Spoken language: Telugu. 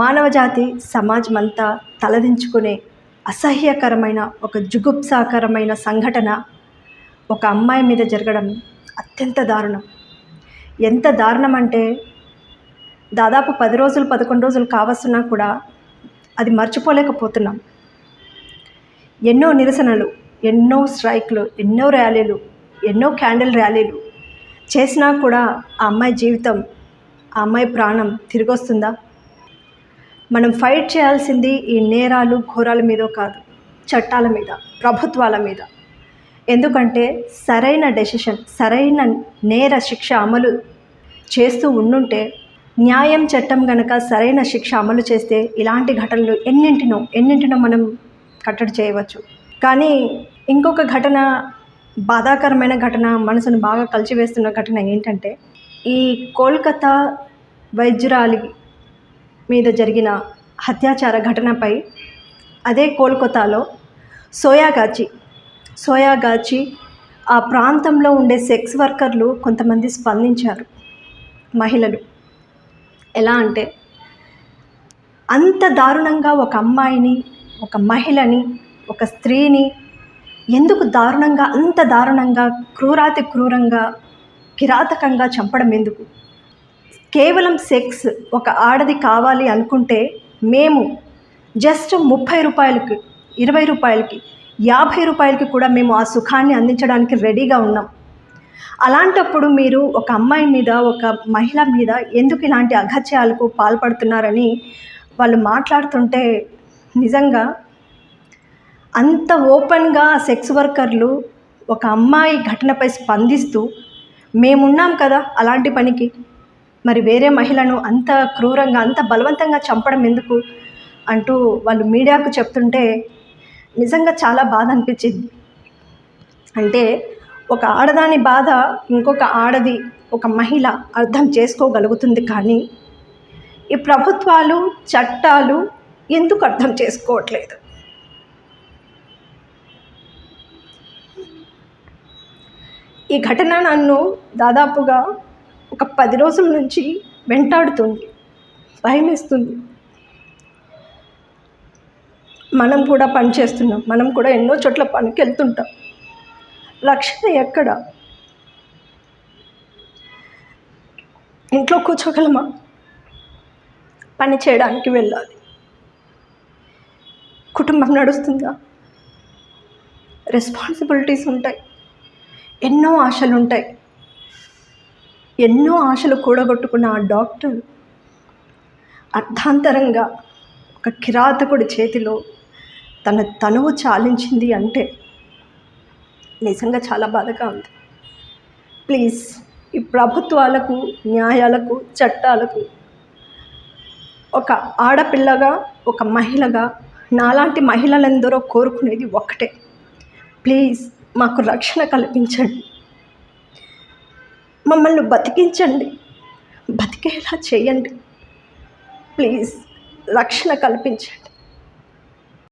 మానవజాతి సమాజం అంతా తలదించుకునే అసహ్యకరమైన ఒక జుగుప్సాకరమైన సంఘటన ఒక అమ్మాయి మీద జరగడం అత్యంత దారుణం. ఎంత దారుణం అంటే దాదాపు పది రోజులు పదకొండు రోజులు కావస్తున్నా కూడా అది మర్చిపోలేకపోతున్నాం. ఎన్నో నిరసనలు ఎన్నో స్ట్రైక్లు ఎన్నో ర్యాలీలు ఎన్నో క్యాండిల్ ర్యాలీలు చేసినా కూడా ఆ అమ్మాయి జీవితం ఆ అమ్మాయి ప్రాణం తిరిగి వస్తుందా మనం ఫైట్ చేయాల్సింది ఈ నేరాలు ఘోరాల మీద కాదు చట్టాల మీద ప్రభుత్వాల మీద. ఎందుకంటే సరైన డెసిషన్ సరైన నేర శిక్ష అమలు చేస్తూ ఉండుంటే న్యాయం చట్టం గనక సరైన శిక్ష అమలు చేస్తే ఇలాంటి ఘటనలు ఎన్నింటినో ఎన్నింటినో మనం కట్టడి చేయవచ్చు. కానీ ఇంకొక ఘటన బాధాకరమైన ఘటన మనసును బాగా కలిచివేస్తున్న ఘటన ఏంటంటే ఈ కోల్కతా వైద్యురాలి మీద జరిగిన అత్యాచార ఘటనపై అదే కోల్కతాలో సోయాగాచి సోయాగాచి ఆ ప్రాంతంలో ఉండే సెక్స్ వర్కర్లు కొంతమంది స్పందించారు. మహిళలు. ఎలా అంటే అంత దారుణంగా ఒక అమ్మాయిని ఒక మహిళని ఒక స్త్రీని ఎందుకు దారుణంగా అంత దారుణంగా క్రూరాతి క్రూరంగా కిరాతకంగా చంపడం ఎందుకు? కేవలం సెక్స్ ఒక ఆడది కావాలి అనుకుంటే మేము జస్ట్ ముప్పై రూపాయలకి ఇరవై రూపాయలకి యాభై రూపాయలకి కూడా మేము ఆ సుఖాన్ని అందించడానికి రెడీగా ఉన్నాం. అలాంటప్పుడు మీరు ఒక అమ్మాయి మీద ఒక మహిళ మీద ఎందుకు ఇలాంటి అఘత్యాలకు పాల్పడుతున్నారని వాళ్ళు మాట్లాడుతుంటే నిజంగా అంత ఓపెన్గా సెక్స్ వర్కర్లు ఒక అమ్మాయి ఘటనపై స్పందిస్తూ మేమున్నాం కదా అలాంటి పనికి మరి వేరే మహిళను అంత క్రూరంగా అంత బలవంతంగా చంపడం ఎందుకు అంటూ వాళ్ళు మీడియాకు చెప్తుంటే నిజంగా చాలా బాధ అనిపించింది. అంటే ఒక ఆడదాని బాధ ఇంకొక ఆడది ఒక మహిళ అర్థం చేసుకోగలుగుతుంది కానీ ఈ ప్రభుత్వాలు చట్టాలు ఎందుకు అర్థం చేసుకోవట్లేదు? ఈ ఘటన నన్ను దాదాపుగా ఒక పది రోజుల నుంచి వెంటాడుతుంది భయమేస్తుంది. మనం కూడా పని చేస్తున్నాం మనం కూడా ఎన్నో చోట్ల పనికి వెళ్తుంటాం రక్షణ ఎక్కడ? ఇంట్లో కూర్చోగలమా? పని చేయడానికి వెళ్ళాలి. కుటుంబం నడుస్తుందా? రెస్పాన్సిబిలిటీస్ ఉంటాయి. ఎన్నో ఆశలు ఉంటాయి ఎన్నో ఆశలు కూడగొట్టుకున్న ఆ డాక్టర్ అర్థాంతరంగా ఒక కిరాతకుడి చేతిలో తన తనువు చాలించింది అంటే నిజంగా చాలా బాధగా ఉంది. ప్లీజ్ ఈ ప్రభుత్వాలకు న్యాయాలకు చట్టాలకు ఒక ఆడపిల్లగా ఒక మహిళగా నాలాంటి మహిళలందరూ కోరుకునేది ఒక్కటే. ప్లీజ్ మాకు రక్షణ కల్పించండి. మమ్మల్ని బతికించండి. బతికేలా చేయండి. ప్లీజ్ రక్షణ కల్పించండి.